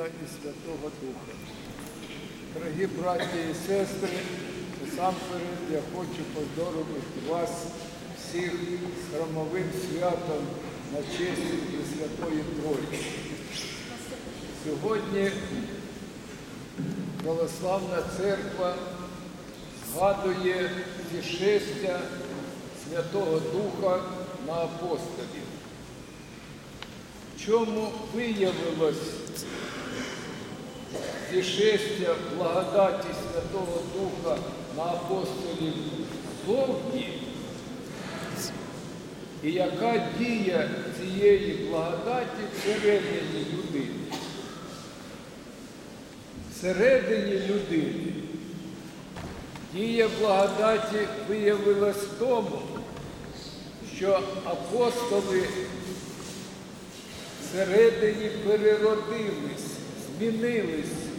Сина і Святого Духа. Дорогі браті і сестри, насамперед я хочу поздоровити вас всіх з храмовим святом на честь Пресвятої Тройці. Сьогодні Православна Церква згадує зішестя Святого Духа на апостолів. Чому виявилось зішестя благодаті Святого Духа на апостолів зовні, і яка дія цієї благодаті всередині людини? Всередині людини. Дія благодаті виявилась в тому, що апостоли всередині переродились, змінились,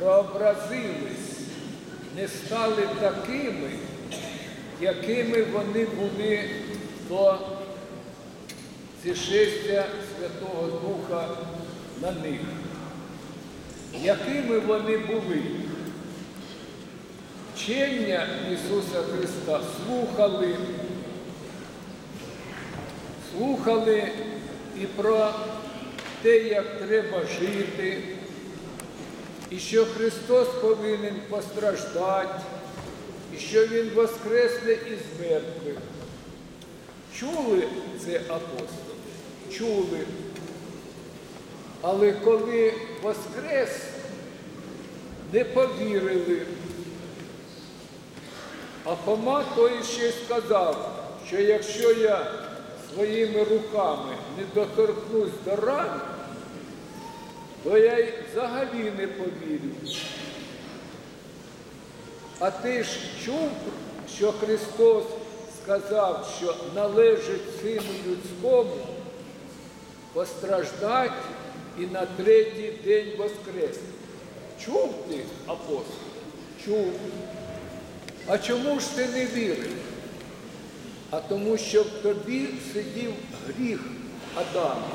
прообразились, не стали такими, якими вони були до зішестя Святого Духа на них. Якими вони були? Вчення Ісуса Христа слухали, слухали і про те, як треба жити, і що Христос повинен постраждати, і що Він воскресне із мертвих. Чули це апостоли? Чули. Але коли воскрес, не повірили. А Фома той ще сказав, що якщо я своїми руками не доторкнусь до ран, то я й взагалі не повірю. А ти ж чув, що Христос сказав, що належить Сину Людському постраждати і на третій день воскреснути. Чув ти, апостол? Чув. А чому ж ти не вірив? А тому, що в тобі сидів гріх Адама.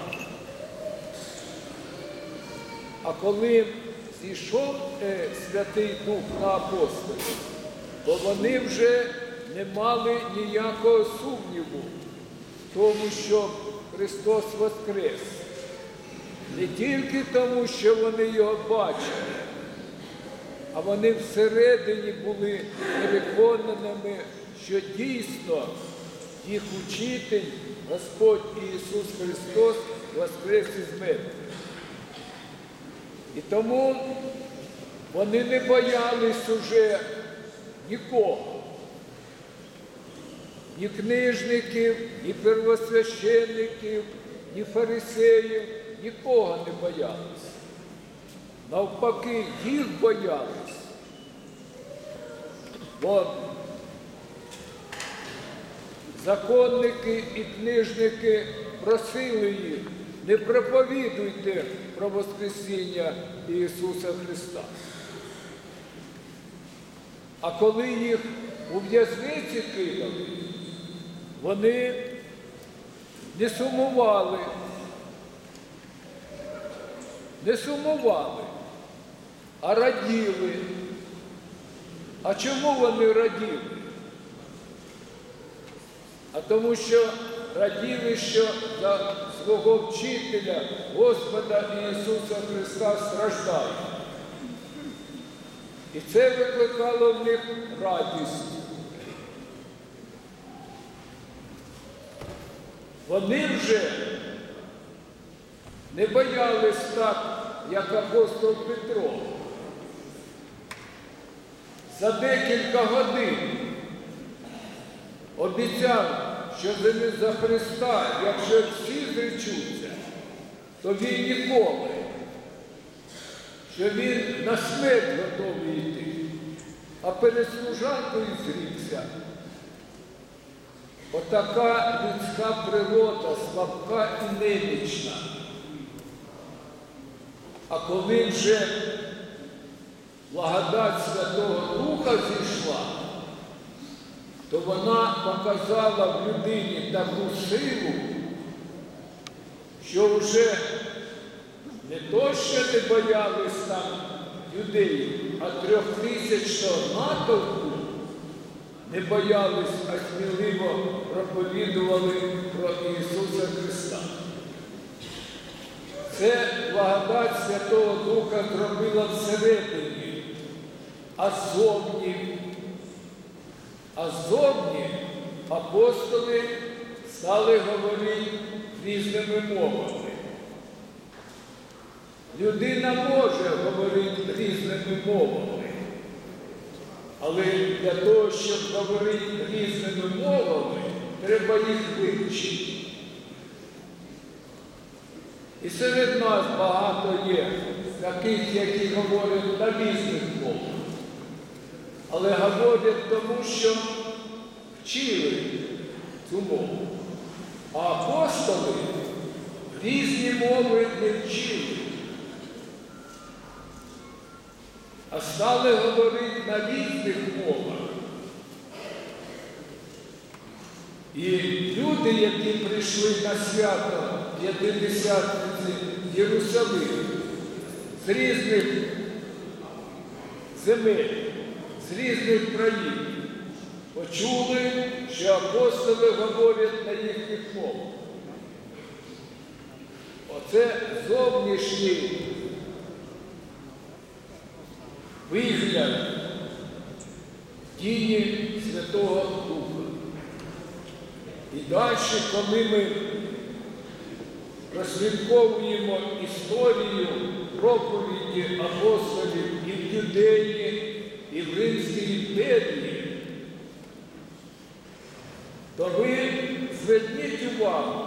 А коли зійшов е, Святий Дух на апостолів, то вони вже не мали ніякого сумніву в тому, що Христос Воскрес. Не тільки тому, що вони його бачили, а вони всередині були переконаними, що дійсно їх учитель, Господь Ісус Христос, воскрес із мертвих. І тому вони не боялись уже нікого, ні книжників, ні первосвященників, ні фарисеїв, нікого не боялись. Навпаки, їх боялись. Бо законники і книжники просили їх, не проповідуйте про Воскресіння Ісуса Христа. А коли їх у в'язниці кидали, вони не сумували, не сумували, а раділи. А чому вони раділи? А тому що раділи, що за свого вчителя Господа Ісуса Христа страждає. І це викликало в них радість. Вони вже не боялись так, як апостол Петро. За декілька годин обіцяв, що за Христа, якщо всі зречуться, то він ніколи, що він на смерть готовий йти, а перед служанкою зрікся. Отака людська природа, слабка і немічна. А коли вже благодать Святого Духа зійшла, то вона показала в людині таку силу, що вже не то, що боялись там людей, а трьохтисячного натовпу не боялись, а сміливо проповідували про Ісуса Христа. Це благодать Святого Духа зробила всередині, а зовні, а зовні апостоли стали говорити різними мовами. Людина може говорити різними мовами, але для того, щоб говорити різними мовами, треба їх вивчити. І серед нас багато є таких, які говорять на різних. Але говорять тому, що вчили цю мову. А апостоли різні мови не вчили. А стали говорити на різних мовах. І люди, які прийшли на свято П'ятидесятниці Єрусалим з різних земель, з різних країн, почули, що апостоли говорять на їхніх мовах. Оце зовнішній вигляд дії Святого Духа. І далі, коли ми розслідковуємо історію проповіді апостолів і в Юдеї, і в Римській імперії, то ви зверніть увагу,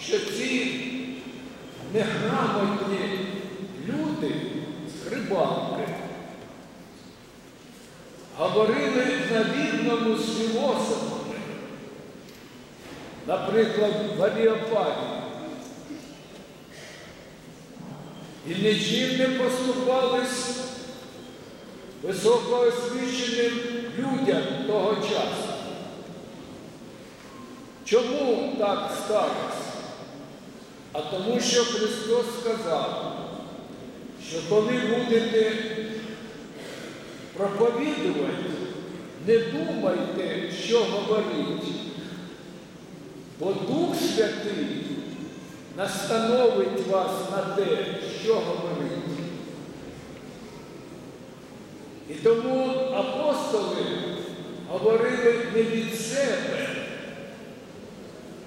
що ці неграмотні люди, скрибалки, говорили на рівному з філософами, наприклад, в Аріопагі. І нічим не поступались високоосвіченим людям того часу. Чому так сталося? А тому, що Христос сказав, що коли будете проповідувати, не думайте, що говорити, бо Дух Святий настановить вас на те, що говорити. І тому апостоли говорили не від себе,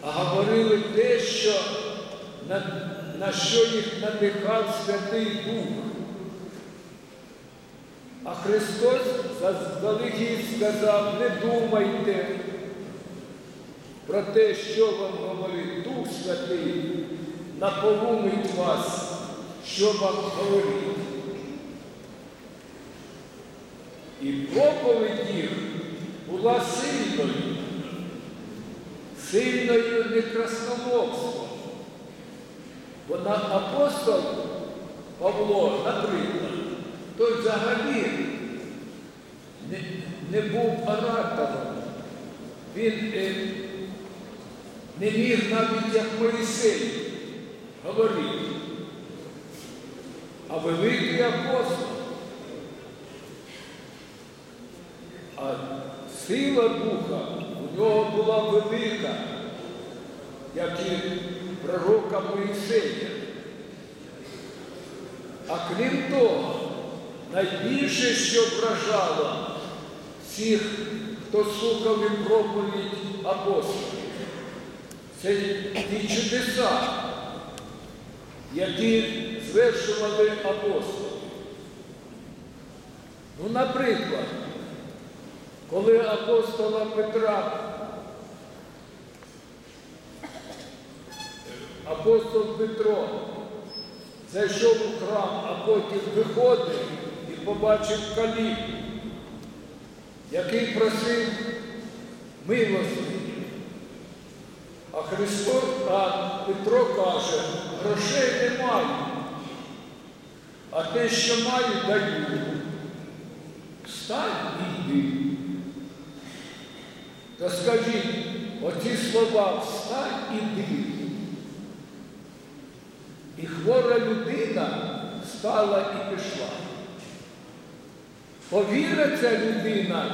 а говорили те, що, на, на що їх надихав Святий Дух. А Христос заздалегідь сказав, не думайте про те, що вам говорить Дух Святий, наполумить вас, що вам говорить. І проповідь їх була сильною, сильною не красномовством. Бо на апостол Павло, наприклад, той взагалі не, не був оратором. Він е, не міг навіть як Моїсей говорити. А великий апостол. А сила Духа у нього була велика, як і пророка Моїсея. А крім того, найбільше, що вражало всіх, хто слухав і проповідь апостолів, це ті чудеса, які звершували апостоли. Ну, наприклад, коли апостола Петра, апостол Петро зайшов у храм, а потім виходив і побачив каліку, який просив милості. А Христос, а Петро каже, грошей немає, а те, що маю, даю. Встань і йди. То скажіть, оці слова встань і йди. І хвора людина встала і пішла. Повірить ця людина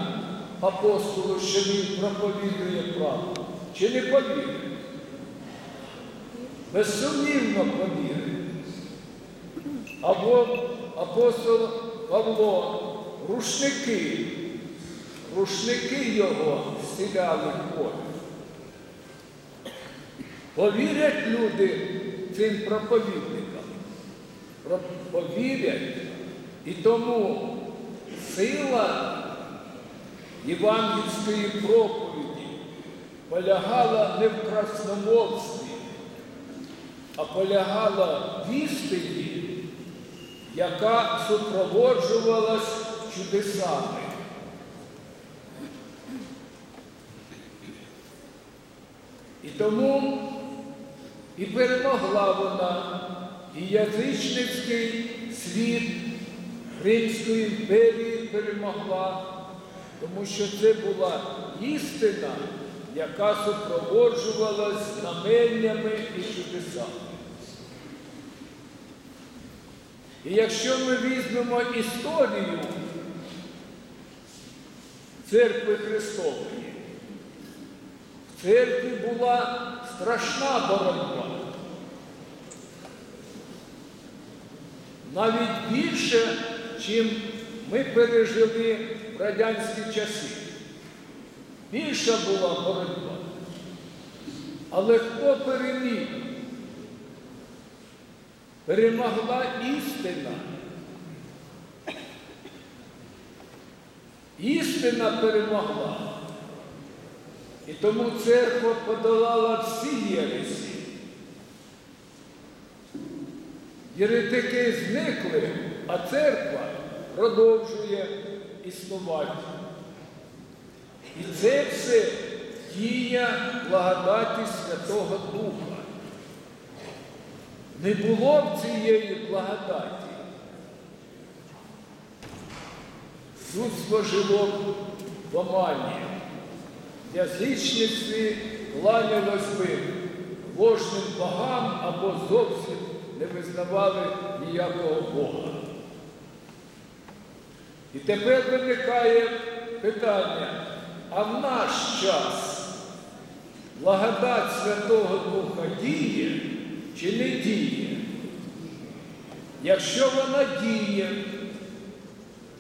апостолу, що він проповідує правду, чи не повірить? Безсумнівно повірить. Або апостол Павло, рушники, рушники його зціляли хворих. Повірять люди цим проповідникам. Повірять. І тому сила євангельської проповіді полягала не в красномовстві, а полягала в істині, яка супроводжувалась чудесами. І тому і перемогла вона, і язичницький світ Римської імперії перемогла, тому що це була істина, яка супроводжувалась знаменнями і чудесами. І якщо ми візьмемо історію церкви Христової, церкві була страшна боротьба. Навіть більше, чим ми пережили в радянські часи. Більша була боротьба. Але хто переміг? Перемогла істина. Істина перемогла. І тому церква подолала всі єресі. Єретики зникли, а церква продовжує існувати. І це все дія благодаті Святого Духа. Не було б цієї благодаті. Людство жило в омані. Язичництві кланялось би ложним богам або зовсім не визнавали ніякого Бога. І тепер виникає питання, а в наш час благодать Святого Духа діє чи не діє? Якщо вона діє,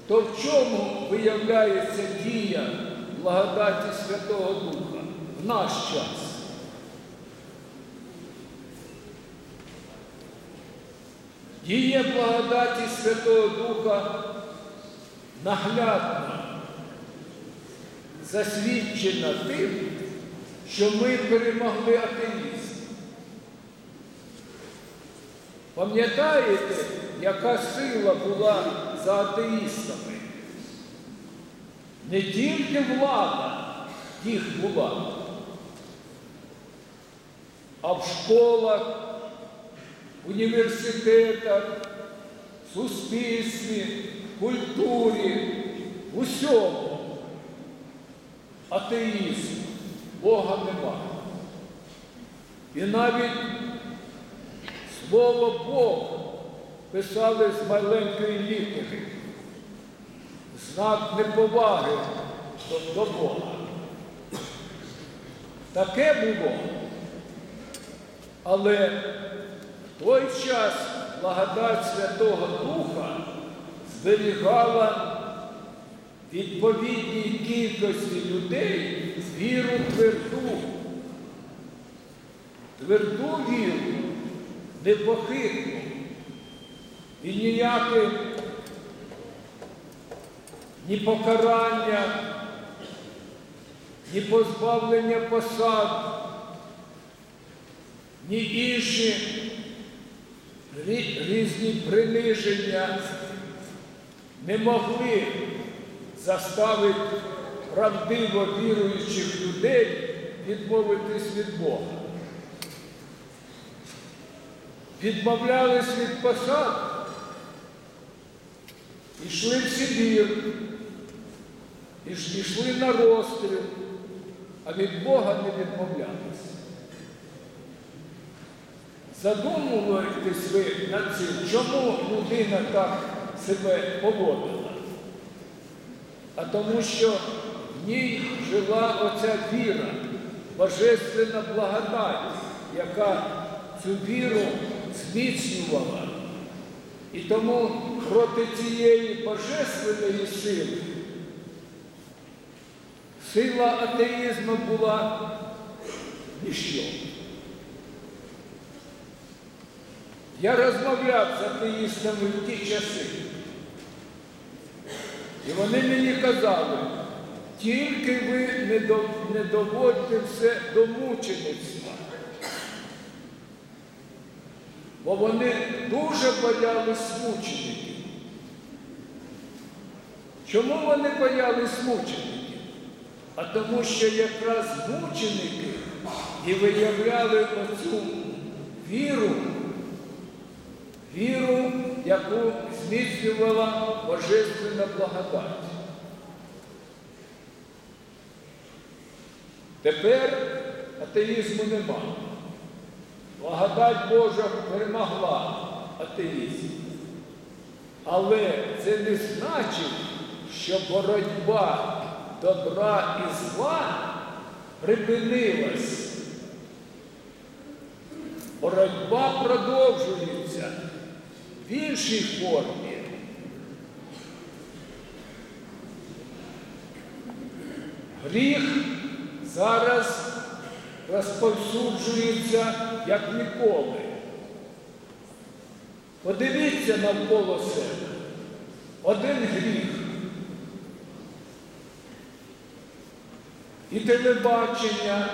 то в чому виявляється дія благодаті Святого Духа в наш час? Дія благодаті Святого Духа наглядно засвідчена тим, що ми перемогли атеїзм. Пам'ятаєте, яка сила була за атеїстами? Не тільки влада їх була, а в школах, університетах, суспільстві, культурі, усьому. Атеїзм, Бога нема. І навіть слово Бог писали з маленької літери. Знак неповаги до, Бога. Таке було. Але в той час благодать Святого Духа зберігала відповідній кількості людей віру тверду. Тверду віру, непохитну. І ніяке ні покарання, ні позбавлення посад, ні інші різні приниження не могли заставити правдиво віруючих людей відмовитись від Бога. Відмовлялись від посад, йшли в Сибір, і йшли на розстріл, а від Бога не відмовлялись. задумуєтесь ви над цим, чому людина так себе поводила? А тому що в ній жила оця віра, божественна благодать, яка цю віру зміцнювала. І тому проти цієї божественної сили сила атеїзму була ніщо. Я розмовляв з атеїстами в ті часи. І вони мені казали, тільки ви не, до, не доводьте все до мучеництва. Бо вони дуже боялись мучеників. Чому вони боялись мучеників? А тому що якраз мученики і виявляли оцю віру, віру, яку зміцнювала Божественна благодать. Тепер атеїзму нема. Благодать Божа перемогла атеїзм. Але це не значить, що боротьба добра і зла припинилась. Боротьба продовжується в іншій формі. Гріх зараз розповсюджується як ніколи. Подивіться навколо себе. Один гріх. І телебачення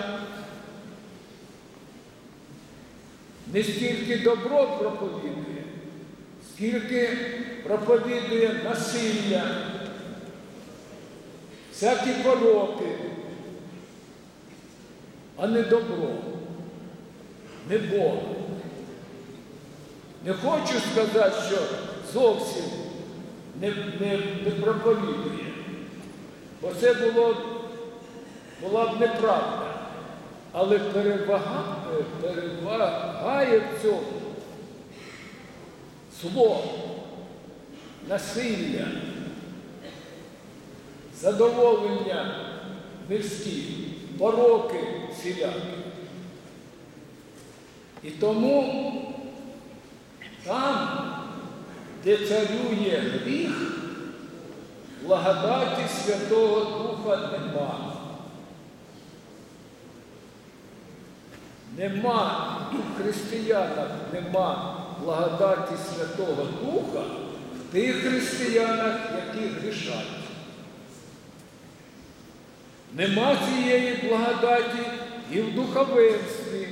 не стільки добро проповідує, скільки проповідує насилля, всякі пороки, а не добро, не Бог. Не хочу сказати, що зовсім не, не, не проповідує, бо це було, була б неправда. Але перевага, перевагає в цьому зло, насилля, задоволення мирські, пороки всілякі. І тому там, де царює гріх, благодаті Святого Духа нема. Нема в християнах нема благодаті Святого Духа в тих християнах, які грішать. Нема цієї благодаті і в духовенстві,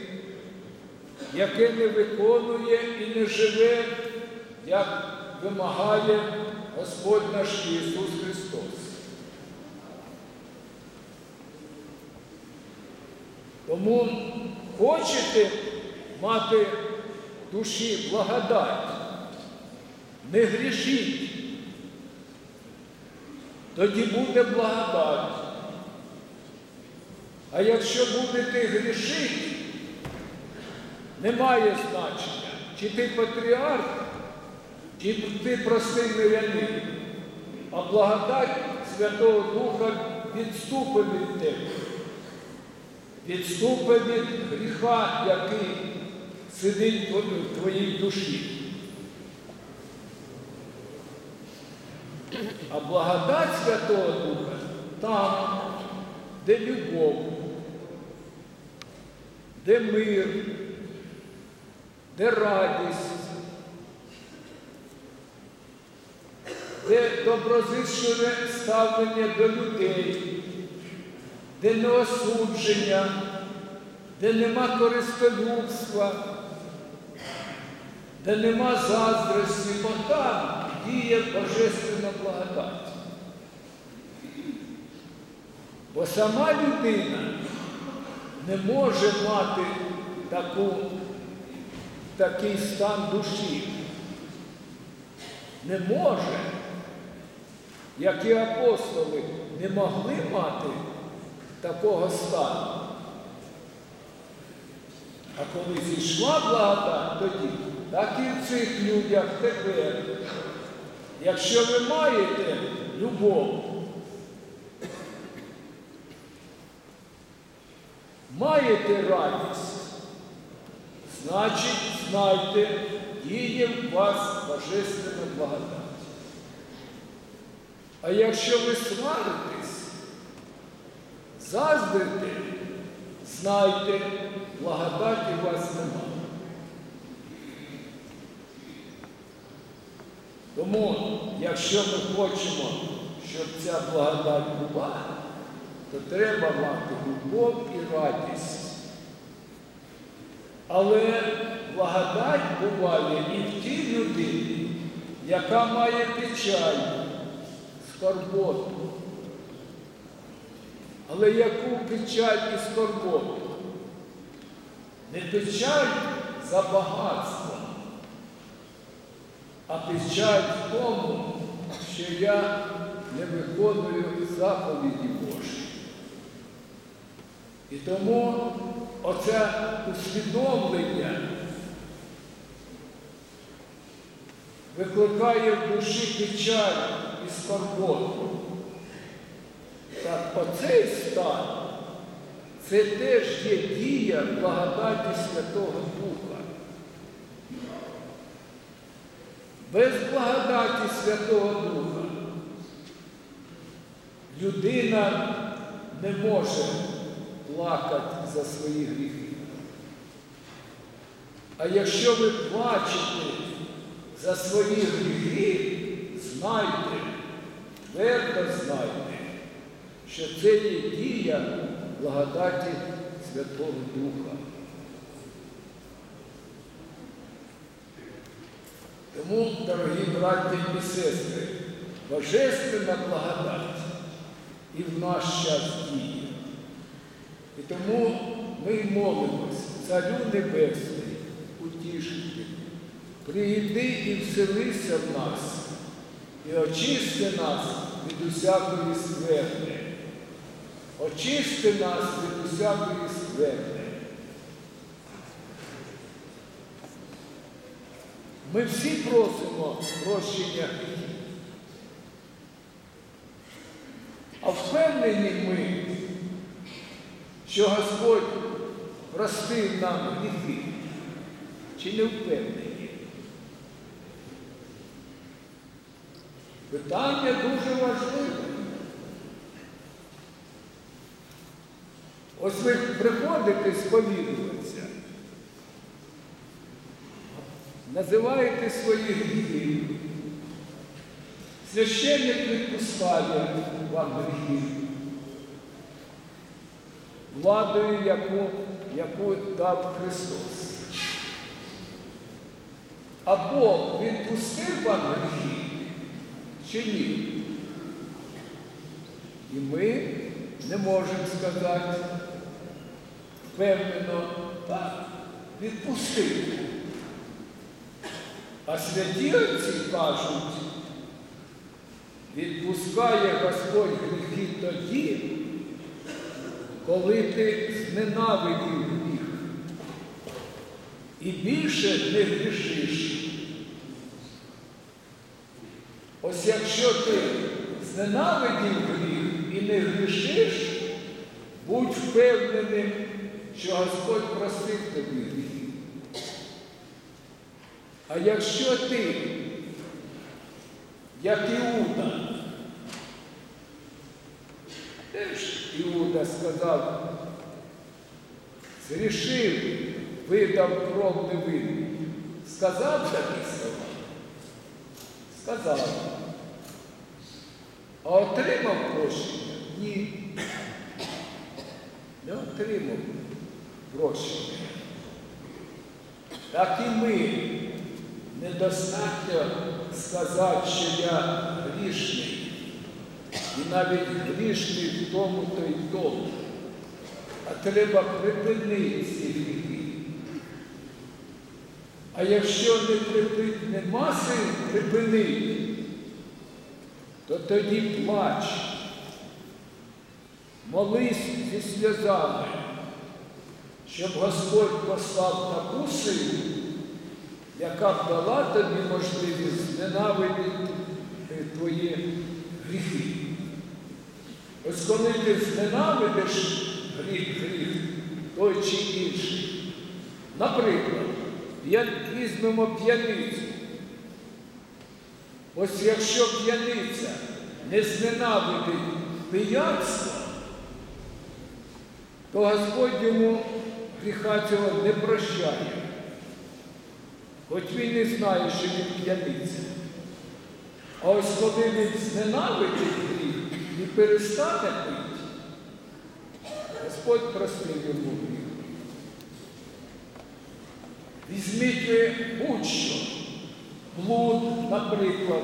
яке не виконує і не живе, як вимагає Господь наш Ісус Христос. Тому хочете мати душі благодать, не грішіть, тоді буде благодать. А якщо будете грішити, немає значення, чи ти патріарх, чи ти простий мирянин, а благодать Святого Духа відступить від тебе відступи від гріха, який сидить в твоїй душі. А благодать Святого Духа там, де любов, де мир, де радість, де доброзичливе ставлення до людей де не осудження, де нема користолюбства, де нема заздрості, бо там діє Божественна благодать. Бо сама людина не може мати таку, такий стан душі. Не може, як і апостоли не могли мати такого стану. А коли зійшла благодать тоді, так і в цих людях тепер. Якщо ви маєте любов, маєте радість, значить, знайте, діє в вас божественна благодать. А якщо ви сваритесь, заздрите, знайте, благодаті у вас немає. Тому, якщо ми хочемо, щоб ця благодать була, то треба мати любов і радість. Але благодать буває і в тій людині, яка має печаль, скорботу. Але яку печаль і скорботу? Не печаль за багатство, а печаль в тому, що я не виконую заповіді Божі. І тому оце усвідомлення викликає в душі печаль і скорботу. Так оцей стан це теж є дія благодаті Святого Духа. Без благодаті Святого Духа людина не може плакати за свої гріхи. А якщо ви плачете за свої гріхи, знайте, твердо знайте, що це є дія благодаті Святого Духа. Тому, дорогі браті і сестри, божественна благодать і в наш час діє. І тому ми молимось, Царю Небесний, утішити, прийди і вселися в нас, і очисти нас від усякої скверни. Очисти нас від усякої скверни. Ми всі просимо прощення. А впевнені ми, що Господь простив нам гріхи, чи не впевнені? Питання дуже важливе. Ось ви приходите сповідуватися, називаєте свої гріхи. Священник відпускає вам гріхи. Владою, яку, яку дав Христос. А Бог відпустив вам гріхи чи ні? І ми не можемо сказати впевнено, так, відпустив. А святі отці кажуть, відпускає Господь гріхи тоді, коли ти зненавидів гріх і більше не грішиш. Ось якщо ти зненавидів гріх і не грішиш, будь впевненим, що Господь простив тобі. А якщо ти, як Іуда, теж Іуда сказав, зрішив, видав кров невинний, сказав такі слова? Сказав. А отримав прощення? Ні. Не отримав прощення. Так і ми недостатньо сказати, що я грішний. І навіть грішний в тому, то й тому. А треба припинити ці гріхи. А якщо не припи... нема сил припинити, то тоді плач, молись зі сльозами, щоб Господь послав таку силу, яка б дала тобі можливість зненавидіти твої гріхи. Ось коли ти зненавидиш гріх, гріх, той чи інший. Наприклад, п'я- візьмемо п'яницю. Ось якщо п'яниця не зненавидить пияцтво, то Господь йому гріха цього не прощає. Хоч він і знає, що він п'яниця. А ось коли він зненавидить гріх і перестане пити, Господь простив йому гріх. Візьміть ви будь-що, блуд, наприклад,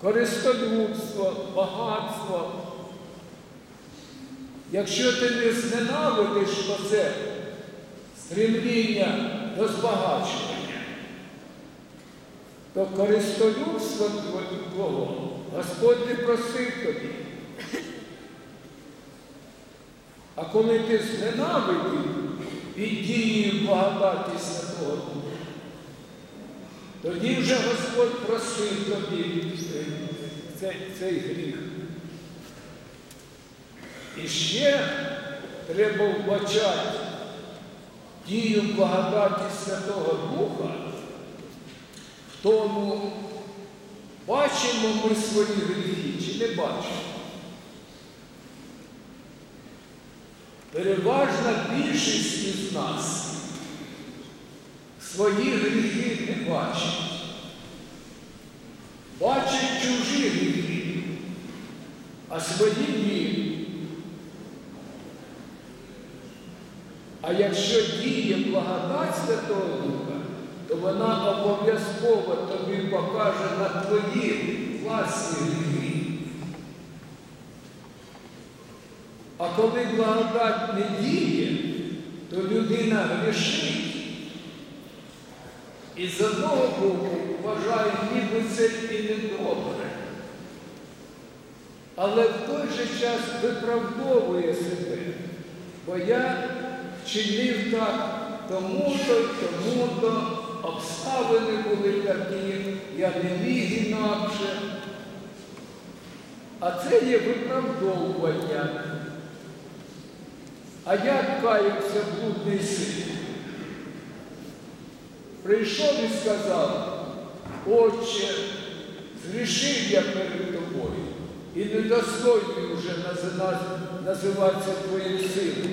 користолюбство, багатство. Якщо ти не зненавидиш оце стремління до збагачування, то користолюбство твого Господь не просив тобі. А коли ти зненавидів під дією благодаті Святого тоді вже Господь просив тобі цей, цей гріх. І ще треба вбачати дію благодаті Святого Духа в тому, бачимо ми свої гріхи чи не бачимо. Переважна більшість із нас свої гріхи не бачить. Бачить чужі гріхи, а свої ні. А якщо діє благодать Святого Духа, то вона обов'язково тобі покаже на твої власні гріхи. А коли благодать не діє, то людина грішить. І з одного боку вважає, ніби це і недобре. Але в той же час виправдовує себе, бо я вчинив так тому-то, тому-то, обставини були такі, я не міг інакше. А це є виправдовування. А як каявся блудний син? Прийшов і сказав, Отче, згрішив я перед тобою і недостойний вже нази- називатися твоїм сином.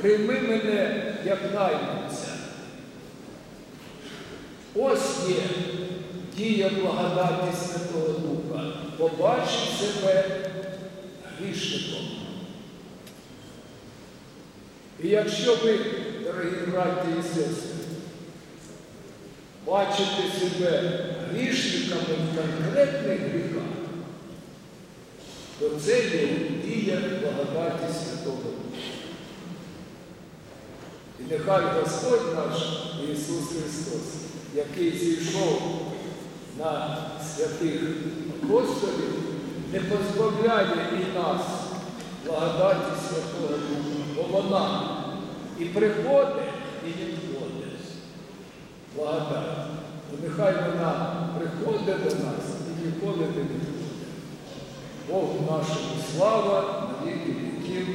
Прийми мене як найманця. Ось є дія благодаті Святого Духа. Побачить себе грішником. І якщо ви, дорогі браті і сестри, бачите себе грішниками в конкретних гріхах, то це є дія благодаті Святого Духа. І нехай Господь наш Ісус Христос, який зійшов на святих апостолів, не позбавляє і нас благодаті Святого Духа, бо вона і приходить, і відходить. Благодать. То нехай вона приходить до нас і ніколи не відходить. Бог нашому слава на віки віків.